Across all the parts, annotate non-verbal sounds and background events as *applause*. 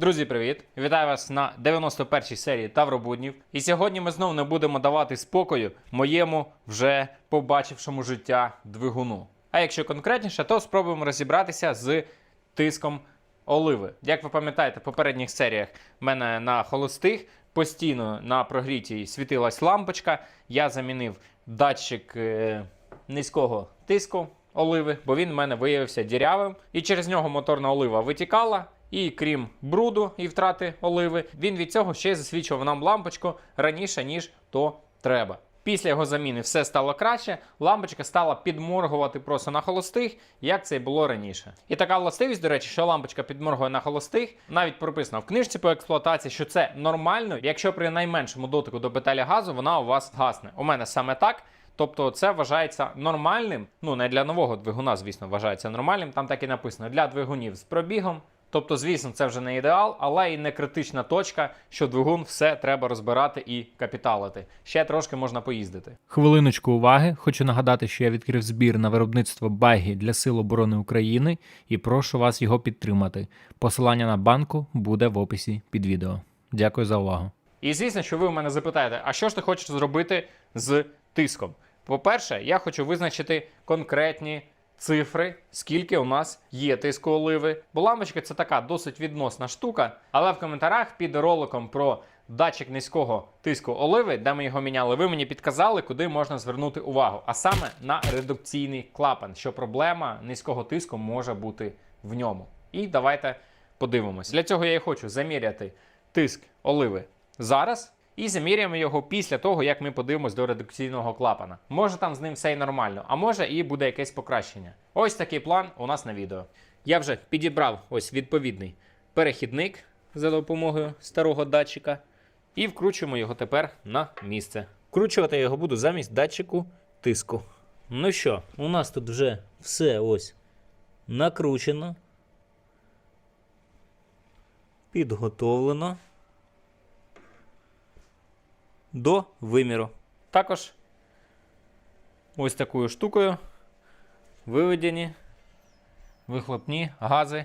Друзі, привіт! Вітаю вас на 91-й серії Тавробуднів. І сьогодні ми знову не будемо давати спокою моєму вже побачившому життя двигуну. А якщо конкретніше, то спробуємо розібратися з тиском оливи. Як ви пам'ятаєте, в попередніх серіях в мене на холостих постійно на прогрітій світилась лампочка. Я замінив датчик е, низького тиску оливи, бо він в мене виявився дірявим, і через нього моторна олива витікала. І крім бруду і втрати оливи, він від цього ще й засвічував нам лампочку раніше, ніж то треба. Після його заміни все стало краще, лампочка стала підморгувати просто на холостих, як це й було раніше. І така властивість, до речі, що лампочка підморгує на холостих, навіть прописано в книжці по експлуатації, що це нормально, якщо при найменшому дотику до петелі газу вона у вас гасне. У мене саме так. Тобто це вважається нормальним. Ну не для нового двигуна, звісно, вважається нормальним. Там так і написано для двигунів з пробігом. Тобто, звісно, це вже не ідеал, але і не критична точка, що двигун все треба розбирати і капіталити. Ще трошки можна поїздити. Хвилиночку уваги. Хочу нагадати, що я відкрив збір на виробництво багі для Сил оборони України і прошу вас його підтримати. Посилання на банку буде в описі під відео. Дякую за увагу. І звісно, що ви у мене запитаєте, а що ж ти хочеш зробити з тиском? По-перше, я хочу визначити конкретні цифри, скільки у нас є тиску оливи. Бо лампочка це така досить відносна штука. Але в коментарях під роликом про датчик низького тиску оливи, де ми його міняли, ви мені підказали, куди можна звернути увагу. А саме на редукційний клапан, що проблема низького тиску може бути в ньому. І давайте подивимось. Для цього я і хочу заміряти тиск оливи зараз. І заміряємо його після того, як ми подивимось до редукційного клапана. Може там з ним все і нормально, а може і буде якесь покращення. Ось такий план у нас на відео. Я вже підібрав ось відповідний перехідник за допомогою старого датчика. І вкручуємо його тепер на місце. Вкручувати його буду замість датчику тиску. Ну що, у нас тут вже все ось накручено. Підготовлено до виміру. Також ось такою штукою виведені вихлопні гази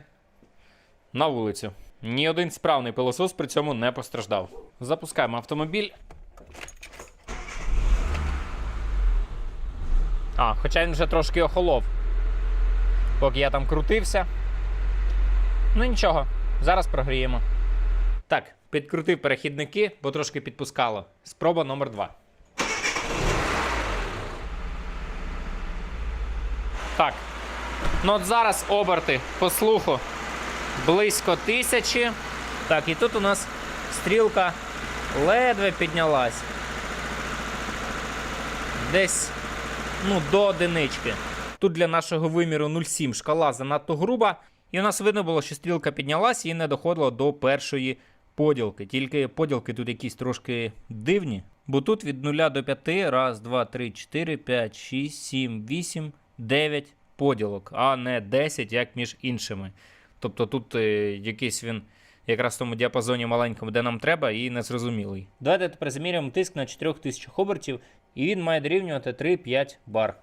на вулицю. Ні один справний пилосос при цьому не постраждав. Запускаємо автомобіль. А, хоча він вже трошки охолов. Поки я там крутився. Ну нічого, зараз прогріємо. Підкрутив перехідники, бо трошки підпускало. Спроба номер 2. Так. Ну от зараз оберти по слуху близько тисячі. Так, і тут у нас стрілка ледве піднялась. Десь ну, до одинички. Тут для нашого виміру 0,7 шкала занадто груба. І у нас видно було, що стрілка піднялась і не доходила до першої поділки. Тільки поділки тут якісь трошки дивні. Бо тут від 0 до 5, раз, 2, 3, 4, 5, 6, 7, 8, 9 поділок, а не 10, як між іншими. Тобто тут е, якийсь він якраз в тому діапазоні маленькому, де нам треба, і незрозумілий. Давайте тепер заміряємо тиск на 4000 обертів, і він має дорівнювати 3-5 бар.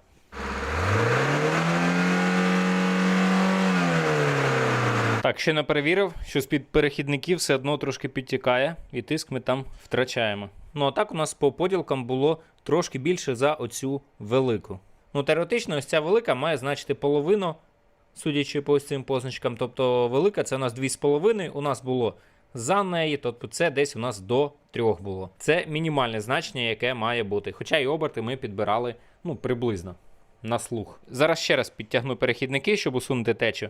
Так, ще не перевірив, що з-під перехідників все одно трошки підтікає, і тиск ми там втрачаємо. Ну а так у нас по поділкам було трошки більше за оцю велику. Ну, теоретично, ось ця велика має значити половину, судячи по ось цим позначкам. Тобто велика це у нас 2,5, у нас було за неї, тобто це десь у нас до 3 було. Це мінімальне значення, яке має бути. Хоча і оберти ми підбирали ну, приблизно на слух. Зараз ще раз підтягну перехідники, щоб усунути течу.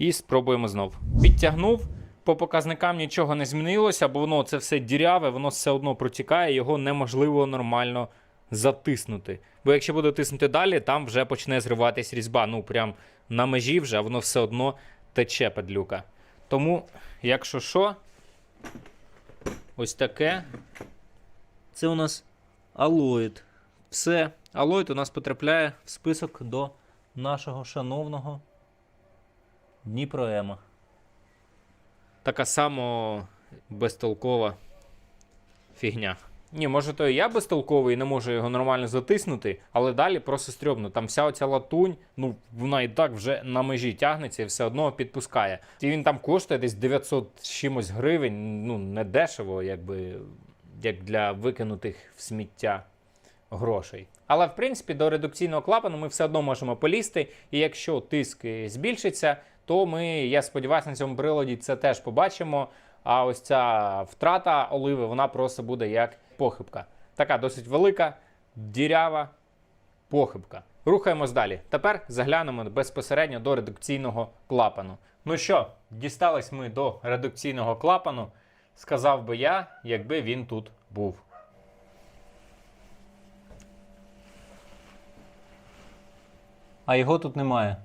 І спробуємо знов. Підтягнув. По показникам нічого не змінилося, бо воно це все діряве, воно все одно протікає, його неможливо нормально затиснути. Бо якщо буду тиснути далі, там вже почне зриватись різьба. Ну, прям на межі вже, а воно все одно тече падлюка. Тому, якщо що, ось таке. Це у нас алоїд. Все, алоїд у нас потрапляє в список до нашого шановного Дніпроема. Така само безтолкова фігня. Ні, може, то і я безтолковий і не можу його нормально затиснути, але далі просто стрьомно. Там вся оця латунь, ну вона і так вже на межі тягнеться і все одно підпускає. І він там коштує десь 900 чимось гривень, ну не дешево, якби як для викинутих в сміття грошей. Але в принципі до редукційного клапану ми все одно можемо полізти, і якщо тиск е, збільшиться, то ми, я сподіваюся, на цьому приладі це теж побачимо. А ось ця втрата оливи, вона просто буде як похибка. Така досить велика, дірява похибка. Рухаємось далі. Тепер заглянемо безпосередньо до редукційного клапану. Ну що, дістались ми до редукційного клапану, сказав би я, якби він тут був. А його тут немає.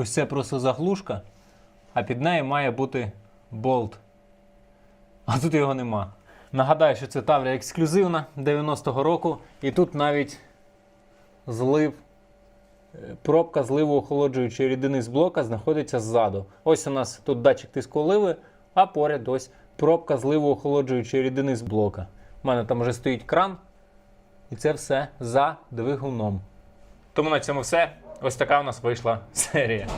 Ось це просто заглушка, а під нею має бути болт. А тут його нема. Нагадаю, що це Таврія ексклюзивна 90-го року, і тут навіть злив, е, пробка зливу охолоджуючої рідини з блока знаходиться ззаду. Ось у нас тут датчик тиску оливи, а поряд ось пробка зливу охолоджуючої рідини з блока. У мене там вже стоїть кран, і це все за двигуном. Тому на цьому все. Ось така у нас вийшла серія.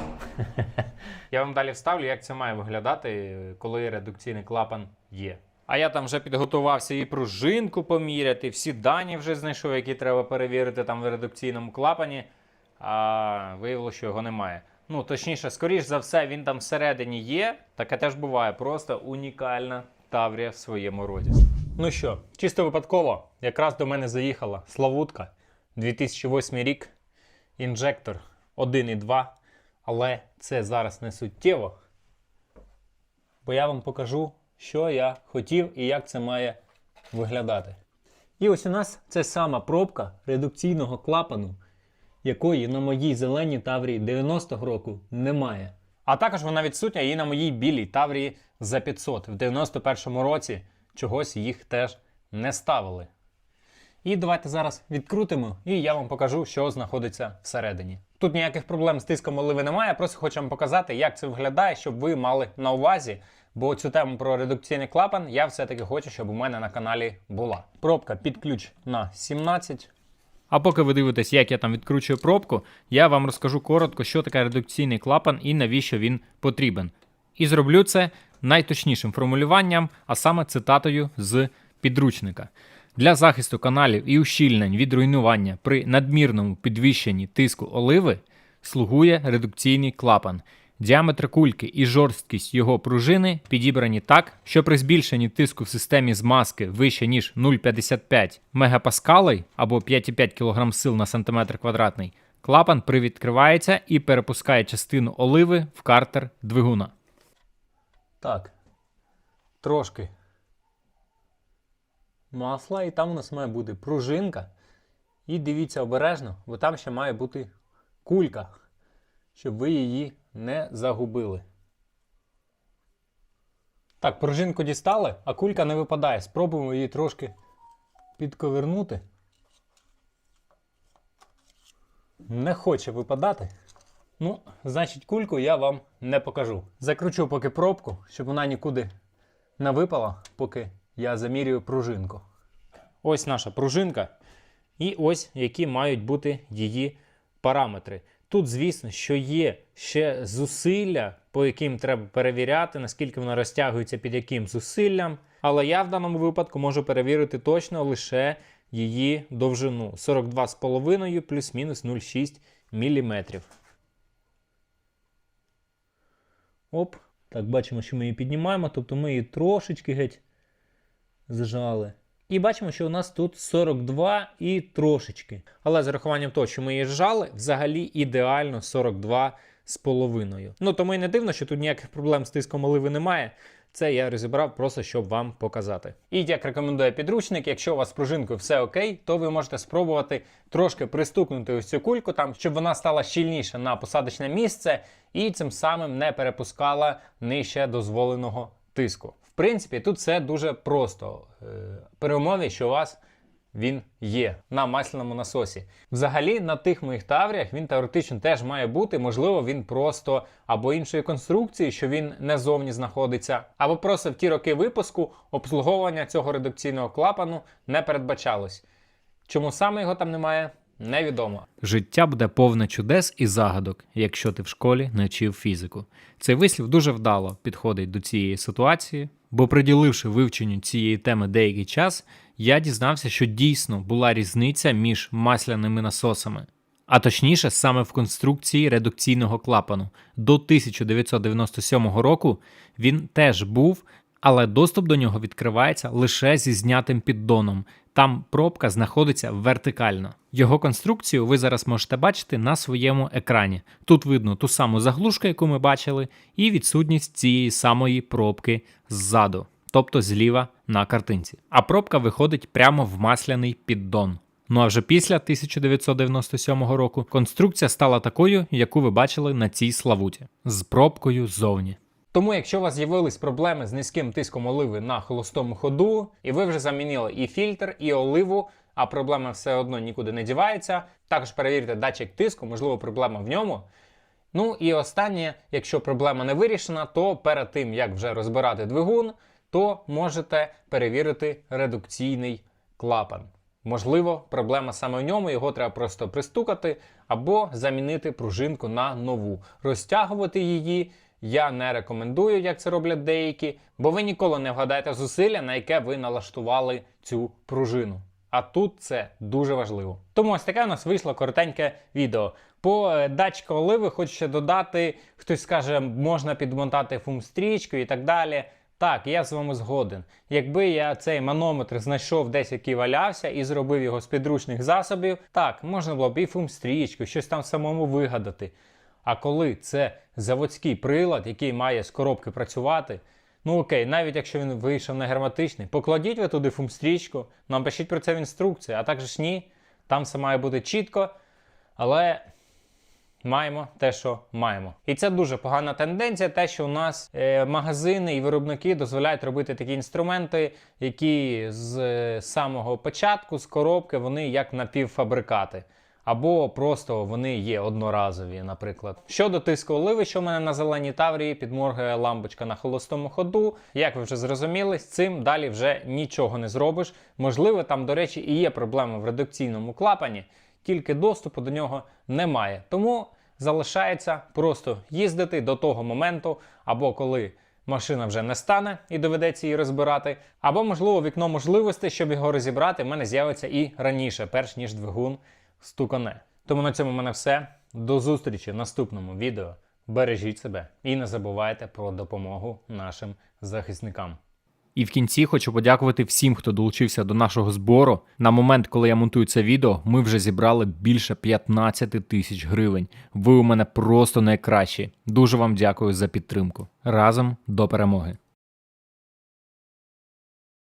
*laughs* Я вам далі вставлю, як це має виглядати, коли редукційний клапан є. А я там вже підготувався і пружинку поміряти, всі дані вже знайшов, які треба перевірити там в редукційному клапані. А виявилося, що його немає. Ну, точніше, скоріш за все, він там всередині є. Таке теж буває. Просто унікальна Таврія в своєму роді. Ну що, чисто випадково, якраз до мене заїхала Славутка 2008 рік інжектор 1,2, але це зараз не суттєво. Бо я вам покажу, що я хотів і як це має виглядати. І ось у нас це сама пробка редукційного клапану, якої на моїй зеленій Таврії 90-го року немає. А також вона відсутня і на моїй білій Таврії за 500. В 91-му році чогось їх теж не ставили. І давайте зараз відкрутимо, і я вам покажу, що знаходиться всередині. Тут ніяких проблем з тиском оливи немає, просто хочу вам показати, як це виглядає, щоб ви мали на увазі. Бо цю тему про редукційний клапан я все-таки хочу, щоб у мене на каналі була. Пробка під ключ на 17. А поки ви дивитесь, як я там відкручую пробку, я вам розкажу коротко, що таке редукційний клапан і навіщо він потрібен. І зроблю це найточнішим формулюванням, а саме цитатою з підручника. Для захисту каналів і ущільнень від руйнування при надмірному підвищенні тиску оливи слугує редукційний клапан. Діаметр кульки і жорсткість його пружини підібрані так, що при збільшенні тиску в системі змазки вище ніж 0,55 мегапаскалей або 5,5 кг сил на сантиметр квадратний, клапан привідкривається і перепускає частину оливи в картер двигуна. Так. Трошки масла, і там у нас має бути пружинка. І дивіться обережно, бо там ще має бути кулька, щоб ви її не загубили. Так, пружинку дістали, а кулька не випадає. Спробуємо її трошки підковернути. Не хоче випадати. Ну, значить, кульку я вам не покажу. Закручу поки пробку, щоб вона нікуди не випала, поки я замірюю пружинку. Ось наша пружинка. І ось які мають бути її параметри. Тут, звісно, що є ще зусилля, по яким треба перевіряти, наскільки вона розтягується під яким зусиллям. Але я в даному випадку можу перевірити точно лише її довжину 42,5 плюс-мінус 0,6 мм. Оп. Так, бачимо, що ми її піднімаємо, тобто ми її трошечки геть зжали. І бачимо, що у нас тут 42 і трошечки. Але з урахуванням того, що ми її зжали, взагалі ідеально 42 з половиною. Ну тому і не дивно, що тут ніяких проблем з тиском оливи немає. Це я розібрав просто, щоб вам показати. І як рекомендує підручник, якщо у вас з пружинкою все окей, то ви можете спробувати трошки пристукнути ось цю кульку, там, щоб вона стала щільніша на посадочне місце і цим самим не перепускала нижче дозволеного тиску. В принципі, тут все дуже просто. Е, При умові, що у вас він є на масляному насосі. Взагалі, на тих моїх тавріях він теоретично теж має бути. Можливо, він просто або іншої конструкції, що він не зовні знаходиться, або просто в ті роки випуску обслуговування цього редукційного клапану не передбачалось. Чому саме його там немає, невідомо. Життя буде повне чудес і загадок, якщо ти в школі не вчив фізику. Цей вислів дуже вдало підходить до цієї ситуації, бо приділивши вивченню цієї теми деякий час, я дізнався, що дійсно була різниця між масляними насосами. А точніше, саме в конструкції редукційного клапану. До 1997 року він теж був, але доступ до нього відкривається лише зі знятим піддоном. Там пробка знаходиться вертикально. Його конструкцію ви зараз можете бачити на своєму екрані. Тут видно ту саму заглушку, яку ми бачили, і відсутність цієї самої пробки ззаду, тобто зліва на картинці. А пробка виходить прямо в масляний піддон. Ну а вже після 1997 року конструкція стала такою, яку ви бачили на цій славуті, з пробкою ззовні. Тому, якщо у вас з'явились проблеми з низьким тиском оливи на холостому ходу, і ви вже замінили і фільтр, і оливу, а проблема все одно нікуди не дівається, також перевірте датчик тиску, можливо, проблема в ньому. Ну і останнє, якщо проблема не вирішена, то перед тим як вже розбирати двигун, то можете перевірити редукційний клапан. Можливо, проблема саме в ньому, його треба просто пристукати або замінити пружинку на нову. Розтягувати її я не рекомендую, як це роблять деякі, бо ви ніколи не вгадаєте зусилля, на яке ви налаштували цю пружину. А тут це дуже важливо. Тому ось таке у нас вийшло коротеньке відео. По е, датчику оливи хочу ще додати, хтось скаже, можна підмонтати фум-стрічку і так далі. Так, я з вами згоден. Якби я цей манометр знайшов десь, який валявся, і зробив його з підручних засобів, так, можна було б і фум-стрічку, щось там самому вигадати. А коли це заводський прилад, який має з коробки працювати, ну окей, навіть якщо він вийшов не герметичний, покладіть ви туди фум-стрічку, напишіть про це в інструкції, а також ні, там все має бути чітко, але маємо те, що маємо. І це дуже погана тенденція, те, що у нас е, магазини і виробники дозволяють робити такі інструменти, які з е, самого початку, з коробки, вони як напівфабрикати. Або просто вони є одноразові, наприклад. Щодо тиску оливи, що в мене на зеленій таврії, підморгує лампочка на холостому ходу. Як ви вже зрозуміли, з цим далі вже нічого не зробиш. Можливо, там, до речі, і є проблема в редукційному клапані, тільки доступу до нього немає. Тому залишається просто їздити до того моменту, або коли машина вже не стане і доведеться її розбирати, або, можливо, вікно можливостей, щоб його розібрати, в мене з'явиться і раніше, перш ніж двигун стукане. Тому на цьому в мене все. До зустрічі в наступному відео. Бережіть себе і не забувайте про допомогу нашим захисникам. І в кінці хочу подякувати всім, хто долучився до нашого збору. На момент, коли я монтую це відео, ми вже зібрали більше 15 тисяч гривень. Ви у мене просто найкращі. Дуже вам дякую за підтримку. Разом до перемоги.